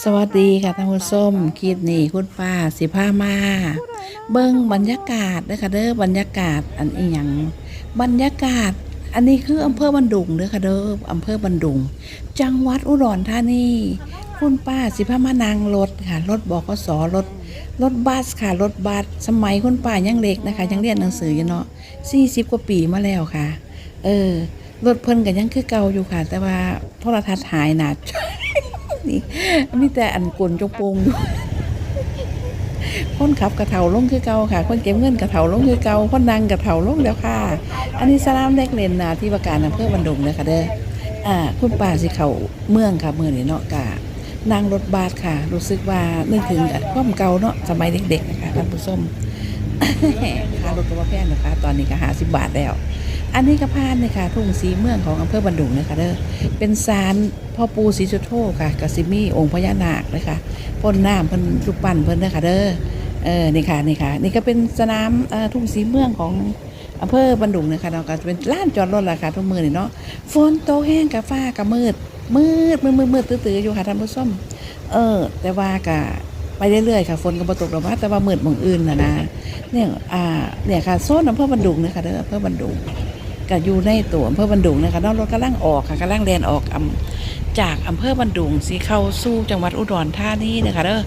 สวัสดีค่ะท่านผู้ชมคลิปนี้คุณป้าสิพามา เบิ้งบรรยากาศเด้อค่ะเด้อบรรยากาศอันอีหยังบรรยากาศ อันนี้คืออำเภอบันดุงเด้อค่ะเด้ออำเภอบันดุง จังหวัดอุดรธานีคุณป้าสิพามานั่งรถค่ะรถบกสรถรถบัสค่ะรถบัสสมัยคุณป้ายังเล็กนะคะ ยังเรียนหนังสืออยู่เนาะ40กว่าปีมาแล้วค่ะ เออรถเพิ่นก็ยังคือเก่าอยู่ค่ะ แต่ว่าโทรทัศน์หายหนา นี่มีแต่อันกลนจงโปงอยู่คนขับกระเถาลงคือเก่าค่ะ คนเก็บเงินกระเถาลงคือเก่าคนนั่งกระเถาลงแล้วค่ะ อันนี้สนามเด็กเล่นนาที่ว่าการอำเภอบันดุงเลยค่ะเด้ออ่า คุณป้าสิเขาเมืองค่ะเมืองนี่เนาะกะนั่งรถบัสค่ะ รู้สึกว่านึกถึงความเก่าเนาะสมัยเด็กๆนะคะท่านผู้ชมค่ารถก็ว่าแพงนะคะ ตอนนี้ก็หาสิบบาทแล้ว อันนี้ก็พานเลยค่ะทุ่งสีเมืองของอำเภอบันดุงเลยค่ะเด้อเป็นศาลพ่อปู่ศรีสุโธค่ะกสิมีองค์พญานาคเลยค่ะพ่นน้ำเพิ่นรูปปั้นเพิ่นเด้อค่ะเด้อเออนี่ค่ะนี่ค่ะ นี่ก็เป็นสนามทุ่งสีเมืองของอำเภอบันดุงนะคะเนาก็จะเป็นลานจอดรถราคาทุกมือนี่เนาะฝนโตแห้งกับฟ้ากับมืด มืดมืดมืดมืดตื้อๆอยู่ค่ะท่านผู้ชมเออ แต่ว่าก็ไปเรื่อยๆค่ะฝนก็บ่ตกหรอกว่าแต่ว่ามืดมองอื่นนะนะเนี่ยอ่าเนี่ยค่ะโซนอำเภอบันดุงนะคะเด้ออำเภอบันดุง ก็อยู่ในตัวอำเภอบันดุงนะคะเนอกรถกำลังออกค่ะกำลังแลนออกอจากอำเภอบันดุงสีเข้าสู่จังหวัดอุดรธานีนะคะเด้อ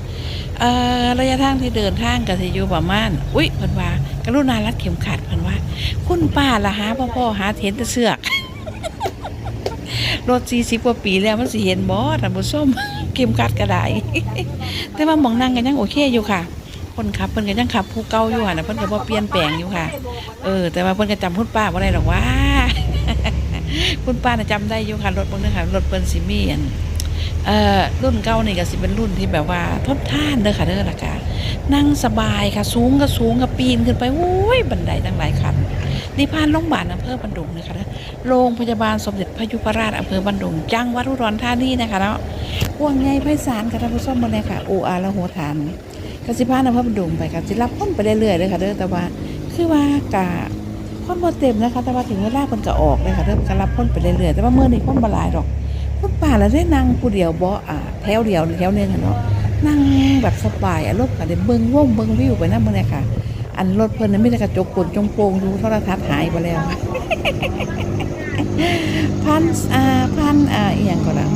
เอ่อระยะทางที่เดินทางก็สิอยู่ประมาณอุ้ยเพิ่นว่ากรุณารัดเข็มขัดเพิ่นว่า คุณป้าละหาพ่อพ่อหาเห็นแต่เสือกรถ40กว่าปีแล้วมันสิเห็นบ่ท่านผู้ชมเข็มขัดก็ได้แต่ว่ามองนั่งก็ยังโอเคอยู่ค่ะ คนขับเพิ่นก็ยังขับผู้เก่าอยู่หั่นน่ะเพิ่นก็บ่เปลี่ยนแปลงอยู่ค่ะ เออ แต่ว่าเพิ่นก็จำคุณป้าบ่ได้หรอกว่า คุณป้าน่ะจำได้อยู่ค่ะรถเพิ่นนึงค่ะรถเพิ่นสิมีอันเอ่อรุ่นเก่านี่ก็สิเป็นรุ่นที่แบบว่าทนทานเด้อค่ะเด้อล่ะค่ะนั่งสบายค่ะสูงก็สูงก็ปีนขึ้นไปโอ้ยบันไดตั้งหลายขั้นนี่ผ่านโรงพยาบาลอำเภอบันดุงนะคะเด้อโรงพยาบาลสมเด็จพระยุพราชอำเภอบันดุงจังหวัดอุดรธานีนะคะเนาะห่วงใยไพศาลค่ะท่านผู้ชมบ่ได้ค่ะโออาละโหฐาน กสิพานอำเภอบันดุงไปค่ะสิรับคนไปเรื่อยๆเลยค่ะเด้อแต่ว่าคือว่ากะคนบ่เต็มนะคะ แต่ว่าถึงเวลาเพิ่นก็ออกเลยค่ะเด้อก็รับคนไปเรื่อยๆแต่ว่าเมื้อนี้คนบ่หลายดอกคนป่าแล้วได้นั่งผู้เดียวบ่อ่าแถวเดียวหรือแถวนึงอะเนาะนั่งแบบสบายอารมณ์ก็ได้เบิ่งวงเบิ่งวิวไปนำมื้อนี้ค่ะ อันรถเพิ่นน่ะมีแต่กระจกกลจงโปงอยู่โทรทัศน์หายไปแล้วพันอ่าพันอ่าอีหยังก็ล่ะ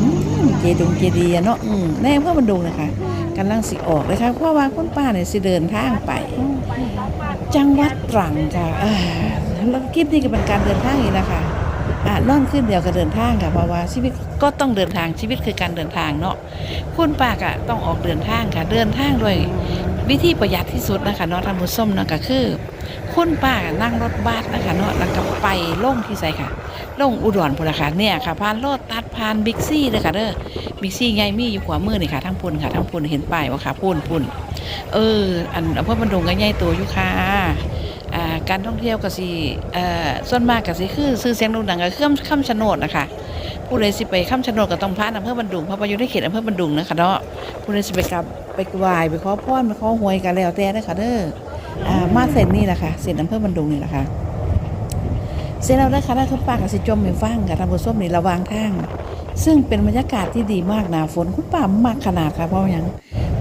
เจดงเจดีย์เนาะอืมในอำเภอบันดุงนะคะ กำลังสิออกเลยค่ะเพราะว่าคุณป้าเนี่ยสิเดินทางไป จังหวัดตรังค่ะแล้วคลิปนี้ก็เป็นการเดินทางอีกนะคะอ่านอนขึ้นเดียวก็เดินทางค่ะเพราะว่าชีวิตก็ต้องเดินทางชีวิตคือการเดินทางเนาะคุณป้าก็ต้องออกเดินทางค่ะ เดินทางด้วยวิธีประหยัดที่สุดนะคะเนาะท่านผู้ชมเนาะก็คือ คุณป้านั่งรถบัสนะคะเนาะแล้วก็ไปลงที่ไสค่ะลงอุดรพุ่นะค่ะเนี่ยค่ะผ่านโลดตัด ผ่านบิ๊กซี่เลยค่ะเด้อบิ๊กซี่ไงมีอยู่ขวามือนี่ค่ะทั้งพุ่นค่ะทั้งพุ่นเห็นป้ายว่าค่ะพุ่นพุ่นเออ อันอำเภอบันดงก็ใหญ่ตัวอยู่ค่ะอ่าการท่องเที่ยวก็สิเอ่อส่วนมากก็สิคือซื้อเสียงโด่งดังก็คือคำชะโนดนะคะผู้ใดสิไปคำชะโนดก็ต้องผ่านอำเภอบันดุงเพราะว่าอยู่ในเขตอำเภอบันดุงนะคะเนาะผู้ใดสิไปกลับไปไหว้ไปขอพรไปขอหวยกันแล้วแต่นะคะเด้ออ่ามาเส้นนี่แหละค่ะเส้นอำเภอบันดุงนี่แหละค่ะเสร็จแล้วนะคะถ้าคุณป้ากับสิจมให้ฟังกับทางผู้ส้มนี่ระวางทาง ซึ่งเป็นบรรยากาศที่ดีมากหนาฝนคุณป้ามากขนาดค่ะเพราะว่าหยัง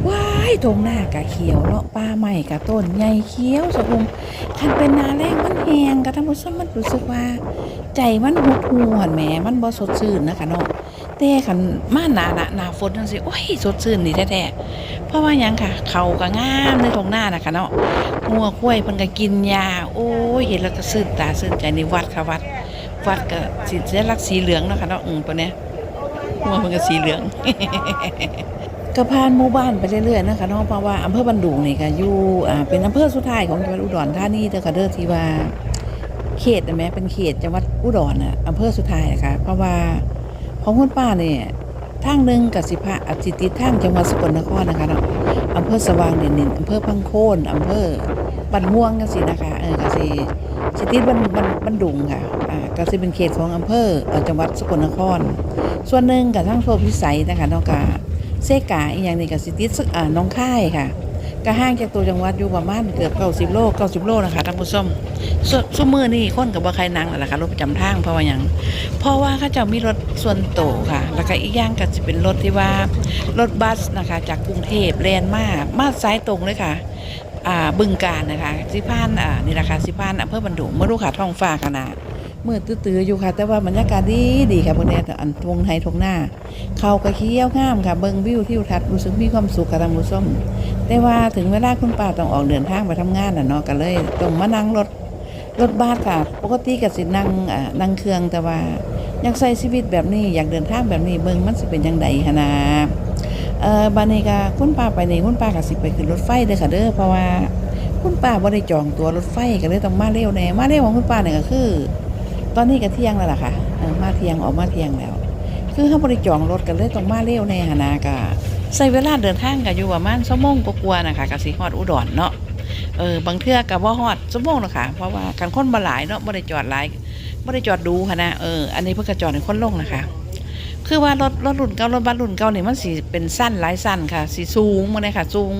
ว้ายทงหน้ากะเขียวเนาะป้าใหม่กะต้นใหญ่เขียวสะพุงคันเป็นนาแรงมันแหงกับทางผู้ส้มมันรู้สึกว่า ใจมันหดหูหันแหมมันบ่สดชื่นนะคะเนาะแต่คันมาหนาหนาหนาฝนจังซี่โอ้ยสดชื่นดีแท้ๆเพราะว่ายังค่ะ เขาก็งามในทงหน้านะคะเนาะงัวกล้วยเพิ่นก็กินยาโอ้ยเห็นแล้วก็ซื่นตาซื่นใจในวัดค่ะวัด วัดก็สิสัญลักสีเหลืองนะค่ะเนาะอืมตัวเนี้ย งัวเพิ่นก็สีเหลืองก็ผ่านหมู่บ้านไปเรื่อยๆนะคะเนาะเพราะว่าอำเภอบันดุงนี่ก็อยู่อ่าเป็นอำเภอสุดท้ายของจังหวัดอุดรธานีเด้อค่ะเด้อที่ว่าเขตนะแม่เป็นเขตจังหวัดอุดรน่ะอำเภอสุดท้ายนะคะเพราะว่าของคุณป้าเนี่ยทางหนึ่งกับสิพะอจิติดทางจังหวัดสกลนครนะคะเนาะอำเภอสว่างเด่นๆอำเภอพังโคนอำเภอบันม่วงกันสินะคะเออก็สิสิติดบันบันบันดุงค่ะอ่าก็สิเป็นเขตของอำเภอจังหวัดสกลนคร ส่วนหนึ่งกับทางโพธิพิสัยนะคะเนาะกะเซกาอีกอย่างหนึ่งกับสิติดซึอ่าน้องค่ายค่ะก็ห่างจากตัวจังหวัดอยู่ประมาณเกือบ90โล90โลนะคะท่านผู้ชมสซุมือนี่คนกับบ่ใครนั่งแล้วล่ะค่ะรถประจำทางเพราะว่าหยังเพราะว่าเขาเจ้ามีรถส่วนโตวค่ะ แล้วก็อีกอย่างก็จะเป็นรถที่ว่ารถบัสนะคะ จากกรุงเทพแลนมามาสายตรงเลยค่ะอ่าบึงการนะคะสิพานอ่านี่แหละคะสิพานอำเภอบันดุงเมื่อรู้ค่ะท้องฟ้าขนาด มืดตื้อๆอยู่ค่ะ แต่ว่าบรรยากาศดีดีค่ะบนแดดอันทวงไทยทวงหน้า เขากระเคี้ยวงามค่ะเบิ่งวิวทิวทัศน์รู้สึกมีความสุขค่ะท่านผู้ชมแต่ว่าถึงเวลาคุณป้าต้องออกเดินทางไปทำงานน่ะเนาะก็เลยต้องมานั่งรถรถบัสค่ะ ปกติก็สินั่งอ่านั่งเครื่องแต่ว่าอยากใช้ชีวิตแบบนี้อยากเดินทางแบบนี้เบิ่งมันสิเป็นจังไดคะนะเออบานีก็คุณป้าไปนี่คุณป้าก็สิไปขึ้นรถไฟเด้อค่ะเด้อเพราะว่าคุณป้าบ่ได้จองตัวรถไฟก็เลยต้องมาเร็วแน่มาเร็วของคุณป้าเนี่ยก็คือ ตอนนี้ก็เที่ยงแล้วล่ะค่ะมาเที่ยงออกมาเที่ยงแล้ว คือเขาบริจองรถกันเลยต้องมาเร็วในหนากะใส่เวลาเดินทางกับอยู่ประมาณชั่วโมงกว่าๆนะคะกับสีฮอดอุดรเนาะเออบางเทื่อกับว่าฮอดชั่วโมงหรอคะเพราะว่าการค้นมาหลายเนาะบ่ได้จอดหลายบ่ได้จอดดูค่ะนะเอออันนี้เพื่อก็จอดให้นลงนะคะ คือว่ารถรถรุ่นเก่ารถบัสรุ่นเก่าเนี่ยมันสิเป็นสั้นหลายสั้นค่ะสิสูงมาเลยค่ะ สูง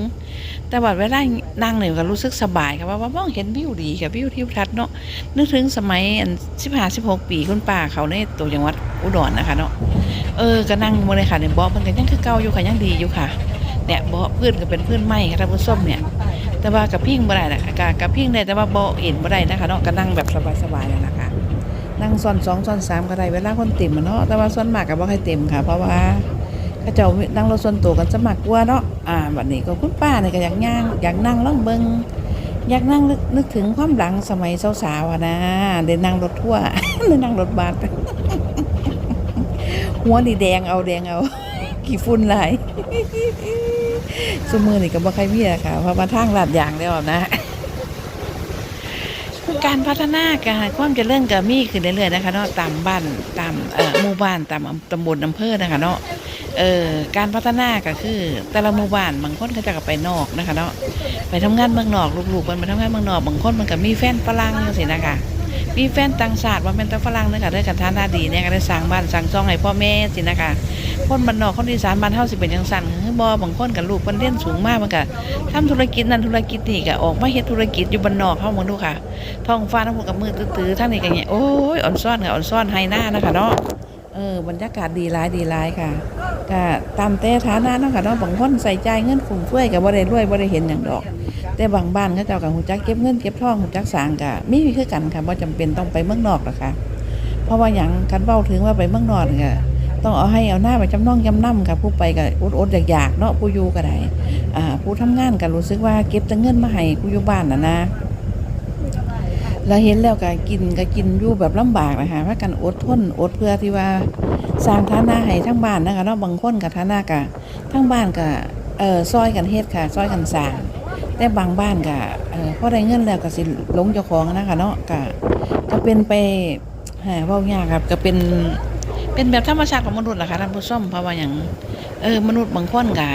แต่ว่าเวลานั่งเนี่ยก็รู้สึกสบายค่ะว่าว่ามองเห็นวิวดีค่ะวิวทิวทัศน์เนาะนึกถึงสมัยอันสิบห้าสิบหกปีคุณป้าเขาในตัวจังหวัดอุดรนะคะเนาะเออก็นั่งมาเลยค่ะเนี่ยเบาะมันก็ยังคือเก่าอยู่ค่ะยังดีอยู่ค่ะเนี่ยเบาะพื้นก็เป็นพื้นไม้ค่ะท่านผู้ชมเนี่ย แต่ว่ากับพิ้งบ่ได้นะกับกับพิ้งได้แต่ว่าเบาะเอ็นบ่ได้นะคะเนาะก็นั่งแบบสบายๆนั่นแหละคะ นั่งซ้อนสองซ้อนสามก็ได้เวลาคนเต็มเนาะแต่ว่าส่วนมากก็บ่ค่อยเต็มค่ะ เพราะว่าเขาเจ้านั่งรถส่วนตัวกันสมัครกว่าเนาะอ่าบัดนี้ก็คุณป้าเนี่ยก็อยากย่างอยากนั่งล่องเบิงอยากนั่งนึกถึงความหลังสมัยสาวๆนะได้นั่งรถทั่วร์ได้นั่งรถบัสหัวนี่แดงเอาแดงเอากี่ฝุ่นไหลสมือนี่ก็บ่ใครมีอะค่ะเพราะมาทางลาดยางแล้วนะ การพัฒนาการความเจริญก็มีขึ้นเรื่อยๆนะคะเนาะตามบ้านตามเอ่อหมู่บ้านตามตำบลอำเภอนะคะเนาะเอ่อการพัฒนาก็คือ แต่ละหมู่บ้านบางคนเขาจะกลับไปนอกนะคะเนาะไปทำงานเมืองนอกลูกๆมันไปทำงานเมืองนอกบางคนมันก็มีแฟนฝรั่งจังซี่นะคะ มีแฟนต่างชาติว่าเป็นตะฝรั่งเนี่ยค่ะเด้กันฐานาดีเนี่ยก็ได้สร้างบ้านสร้างช่องให้พ่อแม่สินะคะคนบ้านนอกคนอีสานบ้านเฮาสิเป็นจังสั่นคือบ่บางคนกับลูกเพิ่นเล่นสูงมากมันก็ทำธุรกิจนั้นธุรกิจนี่ก็ออกมาเฮ็ดธุรกิจอยู่บ้านนอกเฮามึงดูค่ะท้องฟ้าทั้งหมดกับมือตื้อๆทั้งนี้ก็เนี่ยโอ้ยอ่อนซ่อนค่ะอ่อนซ่อนไฮหน้านะคะเนาะ ออบรรยากาศดีหลายดีหลายค่ะก็ตามแต่ฐานะเนาะค่ะเนาะบางคนใส่ใจเงินฟุ่มเฟือยก็บ่ได้รวยบ่ได้เห็นหยังดอก แต่บางบ้านเขาเจ้าก็ฮู้จักเก็บเงินเก็บทองฮู้จักสางก็มีคือกันค่ะบ่จำเป็นต้องไปเมืองนอกหรอกค่ะ เพราะว่าหยังคันเว้าถึงว่าไปเมืองนอกก็ต้องเอาให้เอาหน้าไปจำนองจำนำค่ะผู้ไปก็อดๆอยากๆเนาะผู้อยู่ก็ได้อ่าผู้ทำงานก็รู้สึกว่าเก็บแต่เงินมาให้ผู้อยู่บ้านน่ะนะ แล้วเห็นแล้วก็กินก็กินอยู่แบบลำบากนะคะว่ากันอดทนอดเพื่อที่ว่าสร้างฐานะให้ทั้งบ้านนะคะเนาะบางคนกับฐานะกะทั้งบ้านก็เอ่อซอยกันเฮ็ดค่ะซอยกันสร้างแต่บางบ้านก็เอ่อพอได้เงินแล้วก็สิหลงเจ้าของนะคะเนาะก็ก็เป็นไปหาเว้ายากครับก็เป็นเป็นแบบธรรมชาติของมนุษย์แหละค่ะท่านผู้ชมเพราะว่าอย่างเออมนุษย์บางคนก็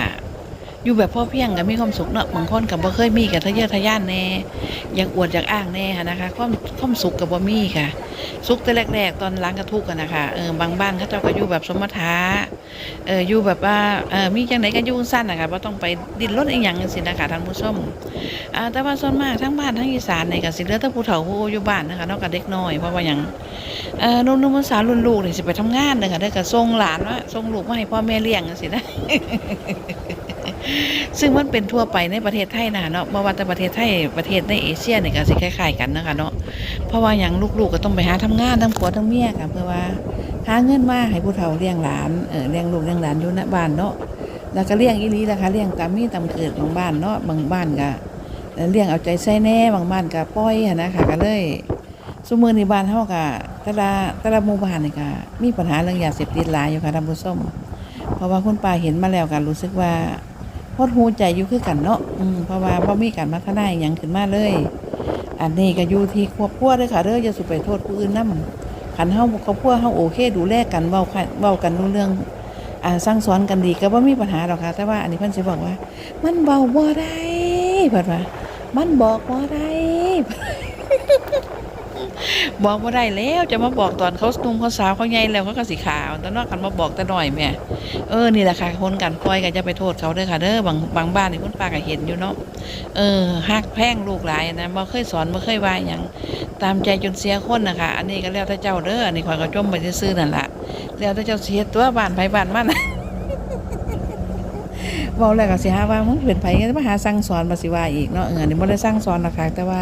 อยู่แบบพ่อเพียงก็มีความสุขเนาะบางคนก็บ่เคยมีก็ทะเยอทะยานแน่อยากอวดอยากอ้างแน่ค่ะนะคะความความสุขกับบ่มีค่ะ สุขแต่แรกๆ ตอนล้างกระทุกกันนะคะเออบางบ้านเขาเจ้าก็อยู่แบบสมถะเอออยู่แบบว่าเออมีจังไหนก็อยู่สั้นนะคะบ่ต้องไปดิ้นรนอีหยังจังซี่นะคะทานผู้ชมอ่าแต่ว่าส่วนมากทั้งบ้านทั้งอีสานในี่ก็สิเลือแต่ผู้เฒ่าผู้อยู่บ้านนะคะนอกจากเด็กน้อยเพราะว่าหยังเอ่อหนุ่มๆสาวรุ่นลูกนี่สิไปทำงานเด้อค่ะเด้อก็ส่งหลานว่าส่งลูกมาให้พ่อแม่เลี้ยงจันะ ซึ่งมันเป็นทั่วไปในประเทศไทยนะเนาะบ่ว่าแต่ประเทศไทยประเทศในเอเชียเนี่ยก็สิคล้ายๆกันนะคะเนาะเพราะว่าอย่างลูกๆก็ต้องไปหาทำงานทั้งผัวทั้งเมียค่ะเพื่อว่า หาเงินมาให้ผู้เฒ่าเลี้ยงหลานเออเลี้ยงลูกเลี้ยงหลานอยู่ณบ้านเนาะแล้วก็เลี้ยงอีลีล่ะคะเลี้ยงตามมีตามเกิดของบ้านเนาะบางบ้านก็เลี้ยงเอาใจใส่แน่บางบ้านก็ปล่อยนะคะก็เลยซุมื้อนี้บ้านเฮาก็แต่ละแต่ละหมู่บ้านนี่ก็มีปัญหาเรื่องยาเสพติดหลายอยู่ค่ะท่านผู้ชมเพราะว่าคุณป้าเห็นมาแล้วก็รู้สึกว่า พดหูใจอยู่คือกันเนาะอืมเพราะว่าบ่มีการพัฒนาอหยังขึ้นมาเลย อันนี้ก็อยู่ที่ครอบครัวเด้อค่ะเด้ออย่าสุไปโทษผู้อื่นนำคันเฮาครอบครัวเฮาโอเค ดูแลกันเว้าเว้ากันรู้เรื่องอ่าสร้างสอนกันดีก็บ่มีปัญหาหรอกค่ะ แต่ว่าอันนี้เพิ่นสิบอกว่า มันเว้าบ่ได้เพิ่นว่ามันบอกบ่ได้ บอกว่าได้แล้วจะมาบอกตอนเขาหนุ่มเขาสาวเขาใหญ่แล้วเขาก็สิขาวแต่นอกกันมาบอกแต่หน่อยแม่เออนี่แหละค่ะคนกันปล่อยก็จะไปโทษเขาเด้อค่ะเด้อบางบางบ้านนี่คุณป้าก็เห็นอยู่เนาะเออฮักแพงลูกหลายนะบ่เคยสอนบ่เคยว่าหยังตามใจจนเสียคนนะคะอันนี้ก็แล้วแต่เจ้าเด้ออันนี้ข่อยก็จมไปซื่อนั่นแหละแล้วแต่เจ้าเฮ็ดตัวบ้านไผบ้านมันเว้าแล้วก็สิหาว่ามึงเป็นไผก็มาหาสั่งสอนมาสิว่าอีกเนาะเออนนี้บ่ได้สั่งสอนหรอกค่ะแต่ว่า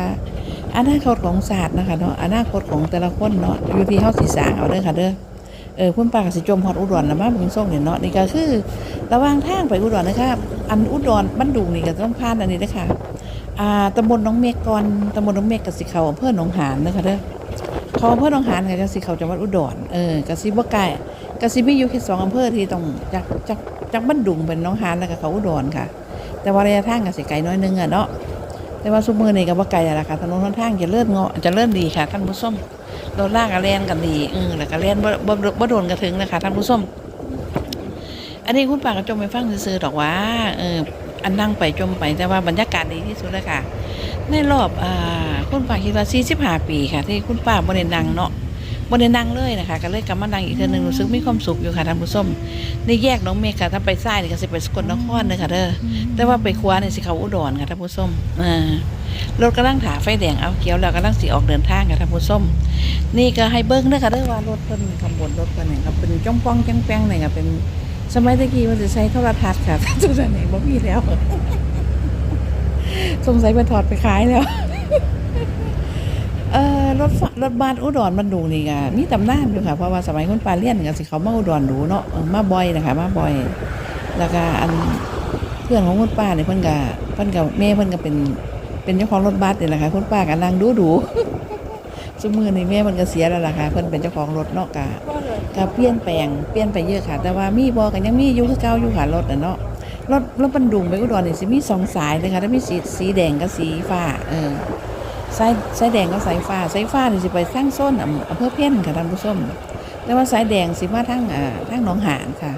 อนาคตของศาสตร์นะคะเนาะอนาคตของแต่ละคนเนาะอยู่ที่เฮาสิสร้างเอาเด้อค่ะเด้อเออคุณป้ากสิจมฮอดอุดรแล้วมาเบิ่งส่งเนี่ยเนาะนี่ก็คือ ระหว่างทางไปอุดรนะคะอันอุดรบ้านดุงนี่ก็ต้องผ่านอันนี้เด้อค่ะอ่าตำบลหนองเมฆก่อนตำบลหนองเมฆก็สิเขาอำเภอหนองหานเด้อค่ะเด้อเขาอำเภอหนองหานก็สิเขาจังหวัดอุดรเออก็สิบ่ไกลก็สิมีอยู่แค่สองอำเภอที่ต้องจากจากจากบ้านดุงเป็นหนองหานแล้วก็เขาอุดรค่ะ แต่ว่าระยะทางก็สิไกลน้อยนึงอะเนาะ แต่ว่าซุมือนี่ก็บ่ไกลแล้วล่ะค่ะถนนหนทางจะเลื่อนเงาะจะเลื่อนดีค่ะท่านผู้ชมรถลากกระเล่นกันดีเออแล้วก็เล่นบ่บ่บ่โดนกระถึงนะคะท่านผู้ชมอันนี้คุณป้าก็จมไปฟังซื่อๆดอกว่าเอออันนั่งไปจมไปแต่ว่าบรรยากาศดีที่สุดเลยค่ะ ในรอบอ่าคุณป้าคิดว่า45ปีค่ะ ที่คุณป้าบ่ได้นั่งเนาะ บ่ได้นั่งเลยนะคะก็เลยกลับมานั่งอีกเทื่อนึงรู้สึกมีความสุขอยู่ค่ะท่านผู้ชมในแยกหน้องเมฆค่ะถ้าไปซ้ายนี่ก็สิไปสกลนครเด้อค่ะเด้อแต่ว่าไปคว้าในสิเขาอุดรค่ะท่านผู้ชมอ่ารถกำลังถาไฟแดงเอาเขียวแล้วกำลังสีออกเดินทางค่ะท่านผู้ชมนี่ก็ให้เบิ้งเด้อค่ะเด้อว่ารถเพิ่นขบวนรถเพิ่นเนี่ยครับเป็นจ้องป้องแจ้งแป้งเนี่ยค่ะเป็นสมัยตะกี้มันจะใช้โทรทัศน์ค่ะทุกท่านเองบ่มีแล้ว สงสัยไปถอดไปขายแล้ว เอ่อรถฝรถบัสอุดรมันดูนี่ก็มีตำนานอยู่ค่ะเพราะว่าสมัยคุณปาเลี้ยนก็สิเขามาอุดรดูเนาะเออมาบ่อยนะคะมาบ่อย แล้วก็อันเพื่อนของคุณป้าเนี่ยเพิ่นก็เพิ่นกับแม่เพิ่นก็เป็นเป็นเจ้าของรถบัสนี่แหละค่ะคุณป้าก็นั่งดูดูสมือนี่แม่มันก็เสียแล้วล่ะค่ะเพิ่นเป็นเจ้าของรถเนาะกะก็เปลี่ยนแปลงเปลี่ยนไปเยอะค่ะ แต่ว่ามีบ่ก็ยังมีอยู่คือเก่าอยู่ค่ะรถน่ะเนาะรถรถบรรดุงไปอุดรนี่สิมีสองสายเลยค่ะแล้วมีสีสีแดงกับสีฟ้าเออ สายสายแดงกับสายฟ้าสายฟ้านี่สิไปทางโซนอำเภอเพี้ยนค่ะท่านผู้ชมแต่ว่าสายแดงสิมาทางอ่าทางหนองหานค่ะ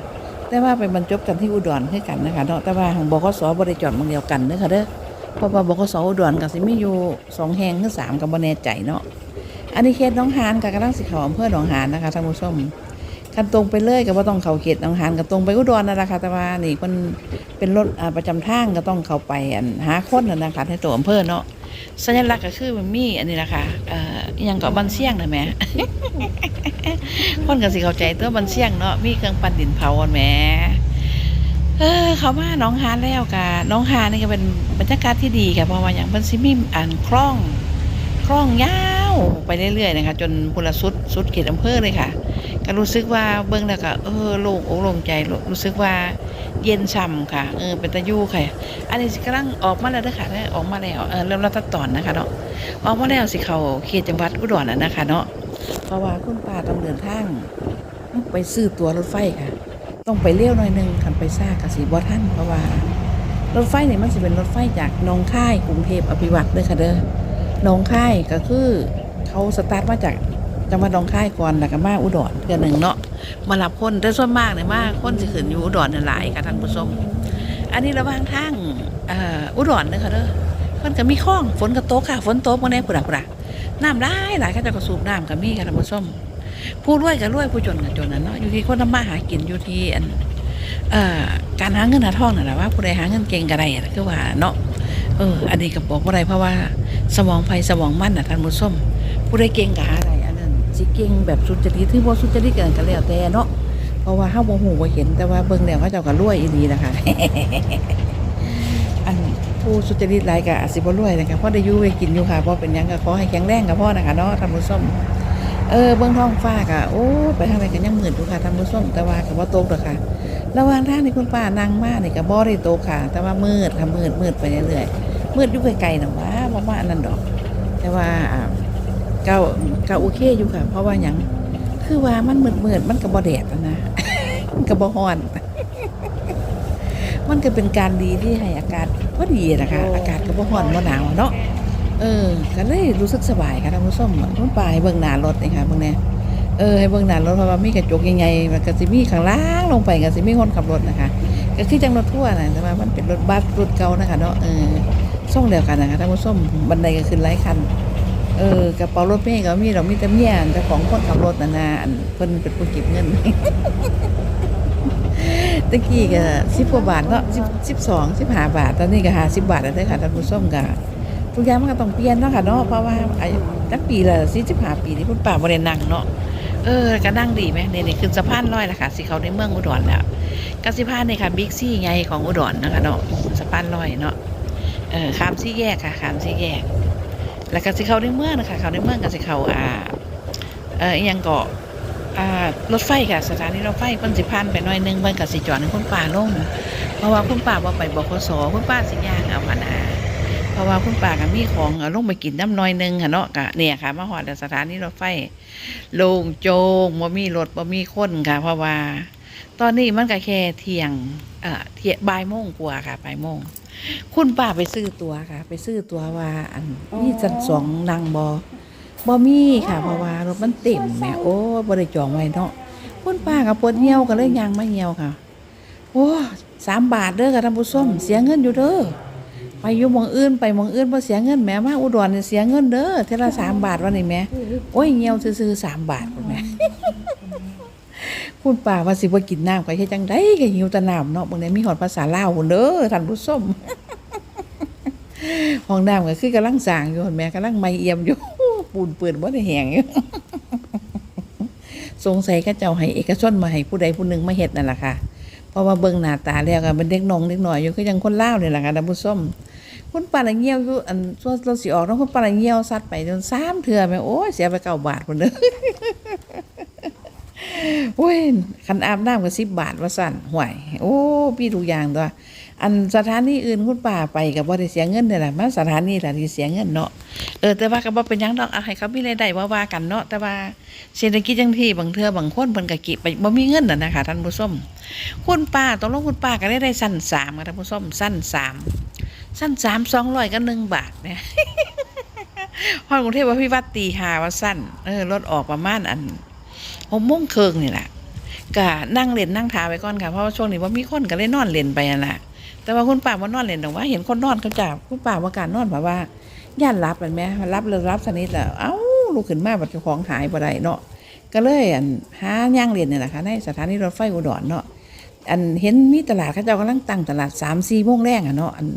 แต่ว่าไปบรรจบกันที่อุดรคือกันนะคะเนาะแต่ว่าของบกสบริจอดหมองเดียวกันเด้อค่ะเด้อเพราะว่าบกสอุดรก็สิมีอยู่สองแห่งคือสามก็บ่แน่ใจเนาะอันนี้เขตหนองหานกับกำลังสิเขาอำเภอหนองหานนะคะท่านผู้ชมคันตรงไปเลยก็บ่าต้องเขาเขตหนองหานก็ตรงไปอุดรนั่นแหละค่ะแต่ว่านี่มันเป็นรถประจำทางก็ต้องเข้าไปหาคนนั่นนะคะในตัวอำเภอเนาะ สัญลักษณ์ก็คือมันมีอันนี้แหละค่ะเอ่อยังก็บันเสียงนะแหม่คนก็สิเข้าใจตัวบันเสียงเนาะมีเครื่องปั่นดินเผาอ่อนแหมเออเขามาน้องฮานแล้วกะน้องฮานนี่ก็เป็นบรรยากาศที่ดีค่ะเพราะว่าอย่างมันสิมีอ่านคล่องคล่องยาวไปเรื่อยๆนะคะจนพุละสุดสุดเขตอำเภอเลยค่ะ ก็รู้สึกว่าเบิ่งแล้วก็เออโล่งอกโล่งใจรู้สึกว่า เย็นช่ำค่ะเออเป็นตะยูค่ะ อันนี้กำลังออกมาแล้วเด้อค่ะเด้อออกมาแล้วเออเริ่มรัดตัดตอนนะคะเนาะออกมาแล้วสิเขาเขตจังหวัดอุดรน่ะนะคะ เนาะเพราะว่าคุณป้าต้องเดินทางไปซื้อตั๋วรถไฟค่ะ ต้องไปเลี้ยวหน่อยนึงคันไปซ่ากะสีบ่ทันเพราะว่ารถไฟเนี่ยมันสิเป็นรถไฟจากหนองค่ายกรุงเทพอภิวัตเด้อค่ะเด้อหนองค่ายก็คือเขาสตาร์ทมาจากจังหวัดหนองค่ายก่อนแล้วก็มาอุดรเทื่อหนึ่งเนาะ มารับคนแต่ส่วนมากเนี่ยมากคนสิขึ้นอยู่อุดรนั่นหลายค่ะท่านผู้ชมอันนี้ระว่างทางเอ่ออุดรเด้อค่ะเด้อมันก็มีคลองฝนก็ตกค่ะ ฝนตกมาแน่พุ่นน่ะพุ่นน่ะน้ำหลายหลายก็จะกระสูบน้ำก็มีค่ะท่านผู้ชมผู้รวยก็รวยผู้จนก็จนน่ะเนาะอยู่ที่คนทำมาหากินอยู่ที่อันเอ่อการหาเงินหาทองน่ะแหละว่าผู้ใดหาเงินเก่งก็ได้อะคือว่าเนาะเออ อันนี้ก็บอกบ่าอะได้เพราะว่า สมองไฟสมองมั่นน่ะท่านผู้ชมผู้ใดเก่งก็หาได้อันนั้น สิเก่งแบบสุจริตที่บ่สุจริตกันก็แล้วแต่เนาะเพราะว่าเฮาบ่ฮู้บ่เห็นแต่ว่าเบิ่งแล้วเขาเจ้าก็รวยอีหลีนะคะอันผู้สุจริตหลายก็อาจสิบ่รวยนะคะเพราะได้อยู่ได้กินอยู่ค่ะบ่เป็นหยังก็ขอให้แข็งแรงกับพ่อนะคะเนาะท่านผู้ชมเออเบื้องท้องฟ้าก็โอ้ไปทางไหนกันยังมืดอยู่ค่ะท่านผู้มแต่ว่าก็บ่าโตกดอกค่ะ ระหว่างทางที่คุณป้านั่งมานี่ก็บ่ได้ตค่ะ แต่ว่ามืดค่ะมืดมืดไปเรื่อยๆมืดยู่ไกลๆน่ะว่าว่าอันนั้นดอก แต่ว่า ก็ก็โอเคอยู่ค่ะ เพราะว่าหยังคือว่ามันมืดๆมันก็บ่แดดอะนะมันก็บ่ร้อน มันก็เป็นการดีที่ให้อากาศพอดีนะคะ อากาศก็บ่ร้อนบ่หนาวเนาะเออก็เลยรู้สึกสบายค่ะท่านผู้ชมมันไปเบิ่งหน้ารถนี่ค่ะเบิ่งแน่เออให้เบิ่งหน้ารถเพราะว่ามีกระจกใหญ่ๆมันก็สิมีข้างล่างลงไปก็สิมีคนขับรถนะคะ ก็คือจังรถทั่วร์น่ะแต่ว่ามันเป็นรถบัสรถเก่านะคะเนาะเออส่งเดียวกันนะคะท่านผู้ชมบันไดก็ขึ้นหลายคัน เออกระเป๋ารถเมย์ก็มีเรามีแต่เมียแต่ของคนขับรถน่ะนะอันเพิ่นเป็นผู้เก็บเงินตะกี้ก็สิบกว่าบาทเนาะสิบสิบสองสิบห้าบาท ตอนนี้ก็ห้าสิบบาทแล้วด้ค่ะท่านผู้ชมก็ทุกอย่างมันก็ต้องเปลี่ยนเนาะค่ะเนาะเพราะว่าอายุจักปีละสี่สิบห้าปีที่คุณป้าบ่ได้นั่งเนาะเออก็นั่งดีไหมเนี่ยนี่คือสะพานลอยละค่ะสิเขาในเมืองอุดรแล้วก็สิพานนี่ค่ะบิ๊กซี่ไงของอุดรนะคะเนาะสะพานลอยเนาะเออข้ามสี่แยกค่ะข้ามสี่แยก แล้วก็สิเขาในเมืองนะคะเขาในเมืองก็สิเขาอ่าเอออิหยังเกาะอ่ารถไฟค่ะสถานีรถไฟเพิ่นสิผ่านไปหน่อยหนึงเพิ่นก็สิจอดให้คุณป้าลงเพราะว่าคุณป้าบ่ไปบขสคุณป้าสิยางเอาหั่นน่ะเพราะว่าคุณป้าก็มีของลงไปกินน้ำน้อยหนึงค่ะเนาะก็เนี่ยค่ะมาฮอดสถานีรถไฟโล่งโจงบ่มีรถบ่มีคนค่ะ เพราะว่า ตอนนี้มันก็แค่เที่ยงเอ่อเที่ยบ่ายโมงกว่าค่ะบ่ายโมง คุณป้าไปซื้อตัวค่ะ ไปซื้อตัวว่า อันมีจันสองนางบอบอมีค่ะเพราะว่ารถมันเต็มแหม่โอ้บริจองไว้เนาะคุณป้ากับปวดเหี่ยวก็เลยยางมาเหี่ยวค่ะ โอ้สามบาทเด้อค่ะท่านผู้ชมเสียเงินอยู่เด้อไปอยู่หมองอื่นไปหมองอื่นพอเสียเงินแหม่มาอุดรเนี่ยเสียเงินเด้อเทอละสามบาทวันนี้แหม่โอ้ยเหี่ยวซื้อๆสามบาทพุ่นแหม่ คุณป้าว่าสิบ่กินน้ำก็เฮ็ดจังไดก็หิวแต่น้ำเนาะบางทีมีหอดภาษาลาวพุ่นเด้อท่านผู้ชมห้องน้ำก็คือกำลังสางอยู่ห็นแม่กำลังไม่เอี่ยมอยู่ ปูนเปื่อนบ่ได้แหงอยู่สงสัยก็เจ้าให้เอกชนมาให้ผู้ใดผู้หนึ่งมาเฮ็ดนั่นแหละค่ะเพราะว่าเบิ่งหน้าตาแล้วก็เป็นเด็กน้องเด็กหน้อยอยู่คือยังคนลาวนี่ยแหละค่ะท่านผู้ชมคุณป้าละเงียวอยู่อันส่วนเราสิออกเนาะคุณป้าละเงี้ยวซัดไปจนสามเทื่อแม่โอ้ยเสียไปเก้าบาทพุ่นเด้อ โอ้ยคันอาบน้ำก็สิบบาทว่าสั่นห่วย โอ้พี่ทุกอย่างตัว อันสถานีอื่นคุณป้าไปกับบ่ได้เสียเงินเนี่ยแหละมาสถานีล่ะที่เสียเงินเนาะเออแต่ว่าก็บ่เป็นยังดอกเอาให้เขามีรายได้ว่าว่ากันเนาะแต่ว่าเศรษฐกิจจังที่บางเทื่อบางคนเพิ่นก็กิไปบ่มีเงินน่ะนะคะท่านผู้ชมคุณป้าตกลงคุณป้าก็ได้ได้สั้นสามค่ะท่านผู้ชมสั้นสามสั้นสามสองร้อยก็หนึ่งบาทเนี่ยฮอกรุงเทพว่าพี่วัดตีหาว่าสั้นเออรถออกประมาณอัน หกโมงเครึ่งนี่แหละก็นั่งเล่นนั่งทาไปก่อนค่ะเพราะว่าช่วงนี้ว่ามีคนก็เลยนอนเล่นไปนั่นล่ะแต่ว่าคุณป้าว่านอนเล่นตรงว่า เห็นคนนอนเขาจับคุณป้าว่าการนอนแบบว่าย่านรับมันไหมรับเลยรับสนิทแล้วเอ้าลูกขึ้นมาบัดเจ้าของหายบ่ได้เนาะก็เลยอันหาย่างเรียนนี่แหละค่ะในสถานีรถไฟอุดรเนาะอันเห็นมีตลาดเขาเจ้ากำลังตั้งตลาดสามสี่โมงแรงอะเนาะอัน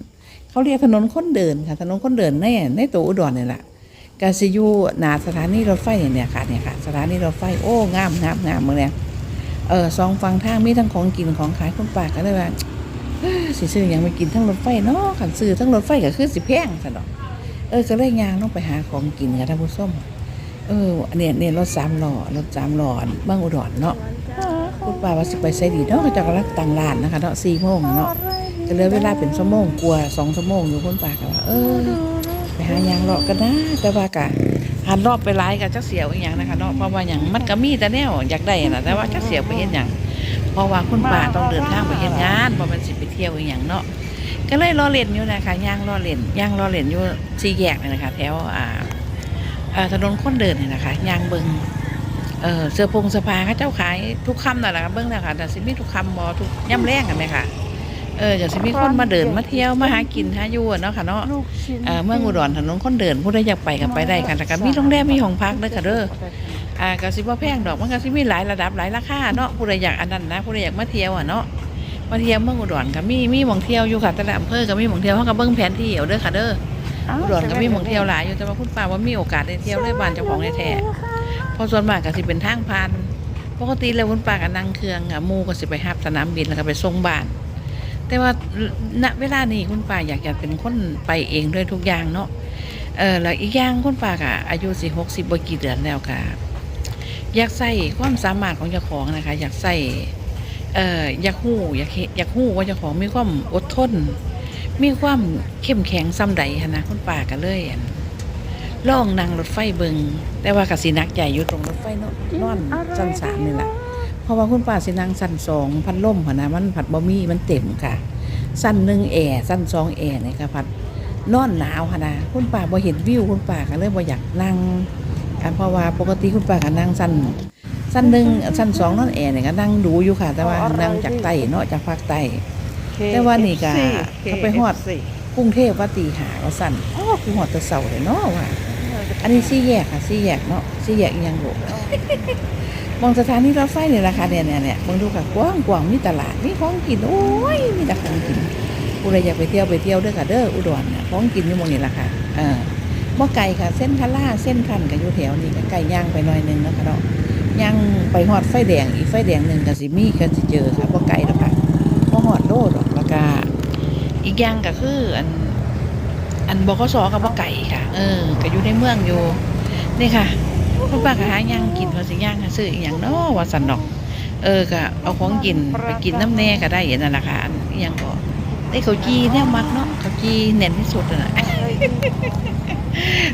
เขาเรียกถนนคนเดินค่ะถนนคนเดินในในตัวอุดรนี่แหละ กาซิยูหนาสถานีรถไฟเนี่ยค่ะเนี่ยค่ะสถานีรถไฟโอ้งามงามงามเมืองเนี่ยเออสองฝั่งทางมีทั้งของกินของขายคุณป้าก็เลยว่าสิซื้อยังไปกินทั้งรถไฟเนาะขันซื้อทั้งรถไฟก็คือสิแพงซะดอกเออก็เลยยางต้องไปหาของกินกับท่านผู้ชมเอออันเนี่ยเนี่ยรถสามล้อรถสามล้อบ้างอุดรเนาะคุณป้าว่าสิไปไสดีเนาะจะกำลังตั้งร้านนะคะเนาะสี่โมงเนาะก็เลือเวลาเป็นชั่วโมงกว่าสองชั่วโมงอยู่คุณป้าก็ว่าเออ ไปหายางเลาะกันนะแต่ว่ากะหันรอบไปหลายกับจักเสียวอีหยังนะคะเนาะเพราะว่าหยังมันก็มีแต่แนวอยากได้นะแต่ว่าจักเสียวไปเฮ็ดหยังเพราะว่าคุณป้าต้องเดินทางไปเฮ็ดงานเพราะมันสิไปเที่ยวอีหยังเนาะก็เลยรอเล่นอยู่นะคะย่างรอเล่นย่างรอเล่นอยู่สี่แยกนี่นะคะ แถวอ่าถนนคนเดินนี่นะคะย่างเบิงเออเสื้อพงสื้อผ้าเขาเจ้าขายทุกคำนั่นแหละเบิ้งนะคะแต่สิมีทุกคำบ่ทุกย่ำแรงกันไหมคะ เออจะสิมีคนมาเดินมาเที่ยวมาหากินหาอยู่อะเนาะค่ะเนาะลูกชิ้นเอ่อเมืองอุดรถนนคนเดินผู้ใดอยากไปก็ไปได้ค่ะแล้วก็มีโรงแรมมีห้องพักเด้อค่ะเด้ออ่าก็สิบ่แพงดอกมันก็สิมีหลายระดับหลายราคาเนาะผู้ใดอยากอันนั้นนะผู้ใดอยากมาเที่ยวอะเนาะมาเที่ยวเมืองอุดรก็มีมีหม่องเที่ยวอยู่ค่ะแต่ละอำเภอก็มีหม่องเที่ยวเฮาก็เบิ่งแผนที่เอาเด้อค่ะเด้ออุดรก็มีหม่องเที่ยวหลายอยู่แต่ว่าคุณป้าว่ามีโอกาสได้เที่ยวเลยบ้านเจ้าของแท้ๆเพราะส่วนมากก็สิเป็นทางผ่านปกติแล้วคุณป้าก็นั่งเครื่องอะหมู่ก็สิไปรับสนามบินแล้วก็ไปส่งบ้าน แต่ว่าณเวลานี้คุณป้าอยากจะเป็นคนไปเองด้วยทุกอย่างเนาะเออแล้วอีกอย่างคุณป้าก็อายุสิหกสิบบ่กี่เดือนแล้วค่ะอยากใส่ความสามารถของเจ้าของนะคะ อยากใส่เอ่ออยากหู้อยากเฮ็ดอยากหู้ว่าเจ้าของมีความอดทน มีความเข้มแข็งซ้ำใดหั้นนะคุณป้าก็เลยอั่นลองนั่งรถไฟเบิงแต่ว่ากสินักใหญ่อยู่ตรงรถไฟเนาะนอนชั้นสามนี่แหละ เพราะว่าคุณป้าสินั่งสั้นสองพัดลมค่ะนะมันผัดบะมี่มันเต็มค่ะ สั้นหนึ่งแอร์สั้นสองแอร์เนี่ยค่ะผัดนอนหนาวค่ะนะคุณป้าบ่เห็นวิวคุณป้าก็เลยบ่อยากนั่งอะเพราะว่าปกติคุณป้าก็นั่งสั้นสั้นหนึ่งสั้นสองนอนแอร์เนี่ยก็นั่งดูอยู่ค่ะ แต่ว่านั่งจากใต้เนาะจากภาคใต้แต่ว่านี่ก็เขาไปฮอดกรุงเทพว่าตีหาว่าสั้นอ้อกูหอดแตะเสาเลยเนาะว่าอันนี้ซี่แยกค่ะซี่แยกเนาะซี่แยกอีหยังลูก มองสถานีรถไฟเนี่ยราคาเนี่ยเนี่ยเนี่ยมองดูค่ะกว้างกว้างมีตลาดมีของกินโอ้ยมีแต่ของกินผู้ใดอยากไปเที่ยวไปเที่ยวเด้อค่ะเด้ออุดรเนี่ยของกินอยู่มองนี่แหละค่ะเออบ่ไกลค่ะ เส้นทะล่าเส้นทันก็อยู่แถวนี้ก็ไกลย่างไปหน่อยหนึงนะคะเนาะย่างไปฮอดไฟแดงอีกไฟแดงหนึ่งก็สิมี่ก็สิเจอค่ะบ่ไกลหรอกค่ะบ่ฮอดโลดหรอกแล้วก็อีกอย่างก็คืออันอันบกสกับบ่ไก่ค่ะ เออก็อยู่ในเมืองอยู่ นี่ค่ะ คุณป้าก็หาย่างกินเขาสิย่างหาซื้ออหย่างเนาะว่าสันดอก เออก็เอาของกินไปกินน้ำแน่ก็ได้อย่างนั่นแหละค่ะอันอหย่างก็ได้ข้าวจีเนี่ยมักเนาะข้าวจีเน่นที่สุดอะนะ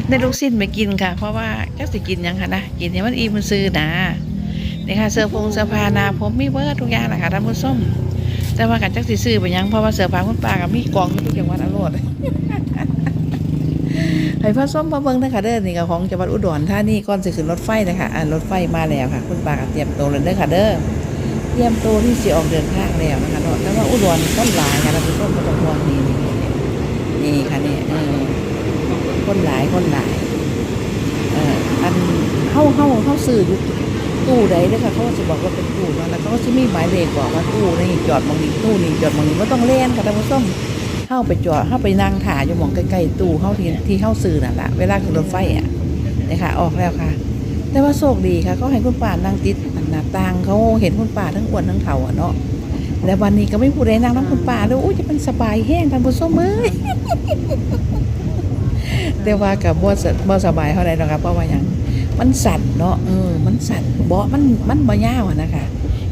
ในลูกสิ้นไปกินค่ะ เพราะว่าจักสิกินหยังค่ะนะกินเนี่ยมันอิ่มมันซื้อนะนี่ค่ะเสื้อผงเสื้อผ้าหนาผมมีเบิร์ทุกอย่างแหละค่ะท่านผู้ชมแต่ว่ากันจักสิซื้อไปหยังเพราะว่าเสื้อผ้าคุณป้ากับมีกองอยู่ทุกจังวัดอรรถ ให้พ่อส้มพ่อเบิ้งนะคะเด้อนี่ก็ของจังหวัดอุดรธานีก่อนสิขึ้นรถไฟนะคะอ่ารถไฟมาแล้วค่ะ คุณป้ากเตรียมตัวเลยเด้อค่ะเด้อเตรียมตัวที่สิออกเดินทางแล้วนะคะเนาะแต่ว่าอุดรต้นหลายค่ะท่านผู้มก็ต้องห่วงนี่นี่นี่นี่ค่ะนี่เออคนหลายคนหลายเอ่ออันเฮาเฮาเฮาซื้ออยู่ตู้ใดเด้อค่ะเขาจะบอกว่าเป็นตู้นาะแล้วเขาก็จะมีหมายเลขบอกว่าตู้นี่จอดมองนี้ตู้นี้จอดมองนี้บ่ต้องเล่นค่ะท่านผู้ชม เข้าไปจอดเข้าไปนั่งถ่ายอยู่หมองใกล้ๆตู้เข้าที่ที่เข้าซื้อนั่นแหละเวลาขึ้นรถไฟอะนี่ค่ะออกแล้วค่ะ แต่ว่าโชคดีค่ะเขาให้คุณป้านั่งติดหน้าต่างเขาเห็นคุณป้าทั้งอ้วนทั้งเฒ่าอะเนาะแล้ววันนี้ก็ไม่ผู้ใดนั่งน้ำคุณป้าเลยอุ้ยจะเป็นสบายแห้งท่านผู้ชมเอ้ยแต่ว่ากับบ่สบ่สบายเท่าไหร่หรอกครับเพราะว่าหยังมันสั่นเนาะเออมันสั่นเบาะมันมันบ่ยาวอะนะคะ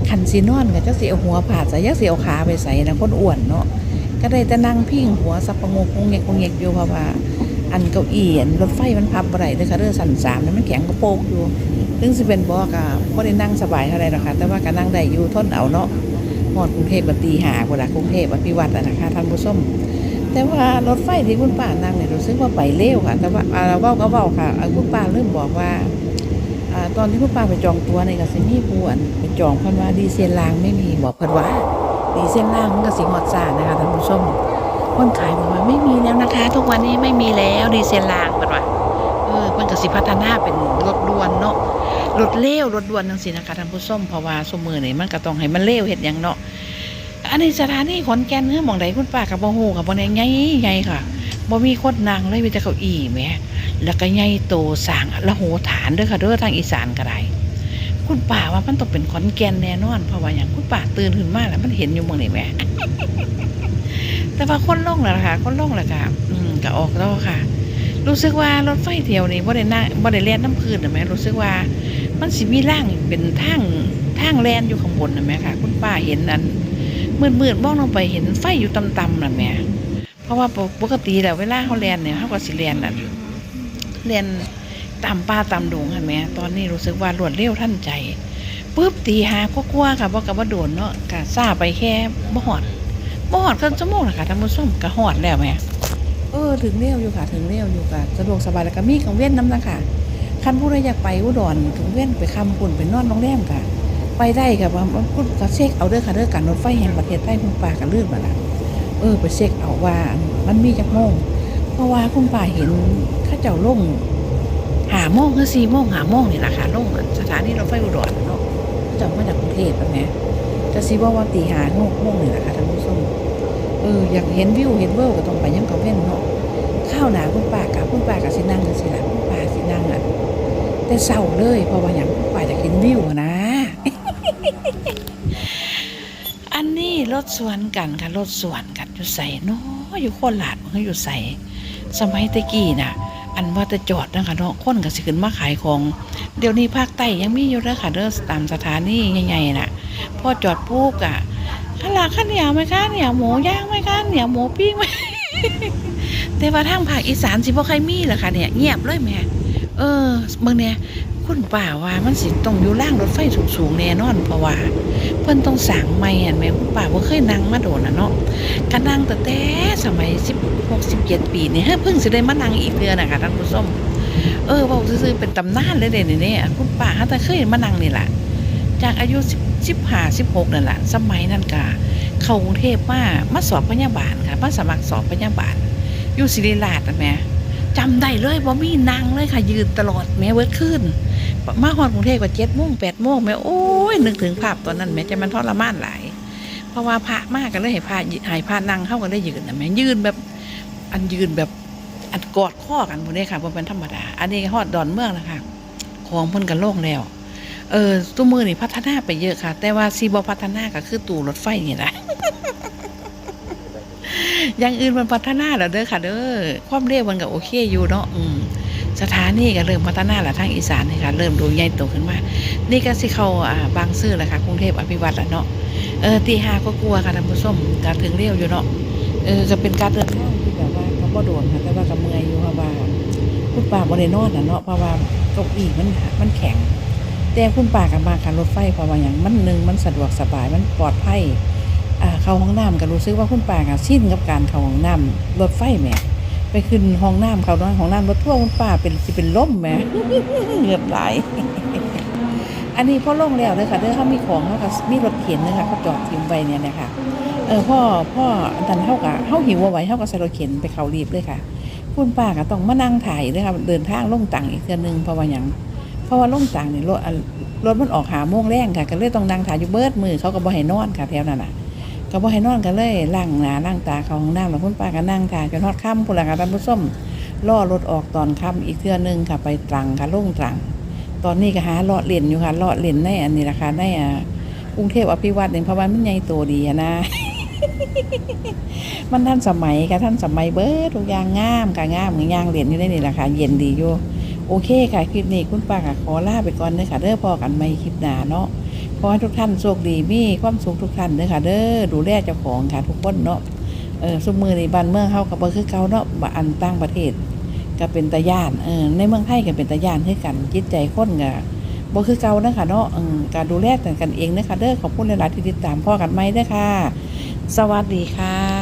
คันสีนอนก็จักสิเอาหัวผาดใส่ยักสิเอาขาไปใส่นะคนอ้วนเนาะ ก็ได้แต่นั่งพิงหัวสับประงกงเงกงเงกอยู่เพราะว่า อันเก้าอี้อันรถไฟมันพับอะไรเลยค่ะเรื่องสันสามนี่ยมันแข็งกระโปงอยู่ถึงสิเป็นบอกอะก็ได้นั่งสบายเท่าไรหรอกค่ะแต่ว่าก็นั่งได้อยู่ทนเอาเนาะหอดกรุงเทพบัตีหาเวลากรุงเทพอภิวัตอะนะคะท่านผู้ชมแต่ว่ารถไฟที่คุณป้านั่งเนี่ยรู้สึกว่าไปเร็วค่ะ แต่ว่าเราเว้าก็เว้าค่ะคุณป้าเริ่มบอกว่าตอนที่คุณป้าไปจองตัวในกสิมีผู้อันไปจองเพิ่นว่าดีเซลรางไม่มีบอกเพิ่นว่า ดีเส้นล่างมันก็สิหอดซานะคะท่านผู้ชมคนขายบอกว่าไม่มีแล้วนะคะ ทุกวันนี้ไม่มีแล้วดีเซลล่างเปิดว่าเออเพิ่นกสิพัฒนาเป็นรถด่วนเนาะรถเร็วรถด่วนจังซี่นะคะท่านผู้ชมเพราะว่าสมือนี่มันก็ต้องให้มันเร็วเฮ็ดหยังเนาะอันนี้สถานีขอนแก่นเฮือหม่องใดคุณป้าก็บ่ฮู้ก็บ่ได้ใหญ่ใหญ่ค่ะบ่มีโคนนั่งเลยมีแต่เก้าอี้แหมแล้วก็ใหญ่โตสางละโหฐานเด้อค่ะเด้อทางอีสานก็ได้ คุณป่าว่ามันต้องเป็นขอนแก่นแน่นอน เพราะว่าอย่างคุณป่าตื่นขึ้นมาแล้วมันเห็นอยู่เมืองนี่แม่แต่ว่าคนล่องแหละค่ะคนล่องแหละค่ะอืมก็ออกแล้วค่ะ รู้สึกว่ารถไฟเที่ยวนี้บ่ได้นั่งบ่ได้แล่นน้ำพื้นนะแหม่รู้สึกว่า มันสิมีร่างเป็นทางทางแลนอยู่ข้างบนนะแหม่ค่ะ คุณป้าเห็นอันมืดๆมองลงไปเห็นไฟอยู่ต่ำๆน่ะแหม่เพราะว่าปกติแล้วเวลาเขาแลนเนี่ยเขาก็สิแล่นอันแลน ตามป่าตามดงเห็นไหมตอนนี้รู้สึกว่ารวดเร็วทันใจปุ๊บตีหาก็กลัวค่ะบอกกับว่าโดนเนาะกะซาไปแค่บ่หอดบ่หอดครึ่งชั่วโมงนะคะท่านผู้ชมกะหอดแล้วแหม่เออถึงเร็วอยู่ค่ะ ถึงเร็วอยู่ค่ะสะดวกสบายแล้วก็มีกังเว้นน้ำนะคะคันผู้ใดอยากไปอุดรกังเว้นไปคำปุ่นไปนอนโรงแรมค่ะ ไปได้ค่ะว่ามันพูดก็เช็คเอาเด้อค่ะเด้อการรถไฟแห่งประเทศไทยคุณป่ากันลื่นมาละเออไปเช็คเอาว่ามันมีจักโมงเพราะว่าคุณป่าเห็นข้าเจ้าลง หาโมงคือสี่โมงหาโมงนี่แหละค่ะลงสถานีรถไฟอุดรเนาะจะมาจากกรุงเทพฯแม่จะซีว่าว่าตีหาโมงโมงนี่แหละค่ะท่านผู้ชมเอออยากเห็นวิวเห็นเวิร์ก็ต้องไปย่ำกับเว้นเนาะข้าวหนาคุณป้ากับคุณป้ากับสินั่งกันสิละคุณป้าสินั่งอะแต่เศร้าเลยเพราะว่าอย่างคุณป้าอยากเห็นวิวนะ อันนี้รถสวนกันค่ะรถสวนกันอยู่ใส่เนาะอยู่โคราชมันก็อยู่ใส่สมัยตะกี้น่ะ อันว่าจะจอดนะคะเนาะคนก็สิขึ้นมาขายของ เดี๋ยวนี้ภาคใต้ยังมีอยู่เด้อค่ะเด้อตามสถานีใหญ่ๆน่ะพอจอดปุ๊บอะข้าวหลามข้าวเหนียวไหมคะเหนียวหมูย่างไหมคะเหนียวหมูปิ้งไหมแต่ว่าทางภาคอีสานสิบ่ใครมีหรอค่ะเนี่ย เงียบเลยแม่เออเบิ่งเนี่ย คุณป่าว่ามันสิต้องอยู่ล่างรถไฟสูงๆแน่นอนเพราะว่า เพิ่นต้องสั่งใหม่อันแม่คุณป่าบ่เคยนั่งมาโดนน่ะเนาะก็นั่งแต่แต่สมัย16 17ปีนี่ฮะเพิ่งสิได้มานั่งอีกเดือนนะค่ะท่านผู้ชมเออว้าซื่อเป็นตำนานเลยเด้นี่เนี่ยคุณป่าฮะแต่เคยมานั่งนี่แหละจากอายุ10 15 16นั่นล่ะสมัยนั้นก็เข้ากรุงเทพมามาสอบพยาบาลค่ะมาสมัครสอบพยาบาลอยู่ศิริราชนั่นแหม จำได้เลยบ่มีนางเลยค่ะ ยืนตลอดแม้เวิร์ดขึ้นมาฮอดกรุงเทพก็เจ็ดโมงแปดโมงแม่โอ้ยนึกถึงภาพตอนนั้นแม่จะมันทรมานหลายเพราะว่าพระมากกันเลยให้พระให้พระนั่งเข้ากันได้ยืนนะแม่ยืนแบบ อันยืนแบบอันกอดข้อกันพวกนี้ค่ะบ่เป็นธรรมดา อันนี้ฮอดดอนเมืองแล้วค่ะของพิ่นกันโล่งแล้ว เออตู้มือนี่พัฒนาไปเยอะค่ะ แต่ว่าซีบพัฒนาก็คือตู้รถไฟนี่แหละ อย่างอื่นมันพัฒนาแล้วเด้อค่ะเด้อความเร็วมันก็โอเคอยู่เนาะอืมสถานีก็เริ่มพัฒนาแล้วทางอีสานนี่ค่ะเริ่มดูใหญ่โตขึ้นมา นี่ก็สิเขาอ่าบางซื่อแหล้วค่ะกรุงเทพอภิวัตแล้วเนาะเออตีห้าก็กลัวค่ะท่านผู้ชมการถึงเร็วอยู่เนาะเออก็เป็นการเดินทางที่แบบว่าก็บ่โดนค่ะแต่ว่าก็เมื่อยอยู่เพราะว่าคุณป้าบ่ได้นอนน่ะเนาะเพราะว่าเก้าอี้มันมันแข็ง แต่คุณป้ากับมาค่ะรถไฟเพราะว่าอย่างมันหนึ่งมันสะดวกสบายมันปลอดภัย เข้าห้องน้ำก็รู้สึกว่าคุณป้าก็ชินกับการเข้าห้องน้ำรถไฟแหมไปขึ้นห้องน้ำเขานอนห้องน้ำรถทั่วคุณป้าเป็นสิเป็นล่มแหมเหงือบไหลอันนี้พ่อลงแล้วเลยค่ะเด้อเขามีของเขาก็มีรถเข็นนะคะเขาจอดทิ้งไว้เนี่ยนะคะเออพ่อพ่ออันนั้นเขากับเขาหิวเอาไว้เขาก็ใส่รถเข็นไปเขารีบเลยค่ะ คุณป้าก็ต้องมานั่งถ่ายเลยค่ะเดินทางลงตังอีกเทื่อนึงเพราะว่าอย่างเพราะว่าลงตังเนี่ยรถรถมันออกหาโมงแรงค่ะ ก็เลยต้องนั่งถ่ายอยู่เบิดมือเขาก็บ่ให้นอนค่ะแถวนั้นน่ะ ก็บ่ให้นอนกันเลยล้างหนาล้างตาเขาห้องน้ำแล้วคุณป้าก็นั่งถ่ายจนฮอดค่ำพุ่นละค่ะท่านผู้ชมล่อรถออกตอนค่ำอีกเทื่อนึงค่ะไปตรังค่ะลงตรัง ตอนนี้ก็หาเลาะเล่นอยู่ค่ะเลาะเล่นในอันนี้ราคาในอ่ากรุงเทพอภิวัตเนี่ยเพราะว่ามันใหญ่โตดีนะมันท่านสมัยค่ะท่านสมัยเบิดทุกอย่างงามค่ะงามอย่างเล่นอยู่ในนี่ราคาเย็นดีอยู่โอเคค่ะคลิปนี้คุณป้าก็ขอลาไปก่อนเด้อค่ะเด้อพอกันใหม่คลิปหน้าเนาะ ขอให้ทุกท่านโชคดีมีความสุขทุกท่านเด้อค่ะเด้อดูแลเจ้าของค่ะทุกคนเนาะเออสมมือในบ้านเมืองเฮากับ่คือเก่าเนาะบ่อันต่างประเทศก็เป็นตาย่านเออในเมืองไทยก็เป็นตาย่านให้กันจิตใจคนก็บ่คือเก่านะคะเนาะการดูแลกันกันเองนะคะเด้อขอบคุณหลายๆที่ติดตามพ่อกันไหมเด้อค่ะ สวัสดีค่ะ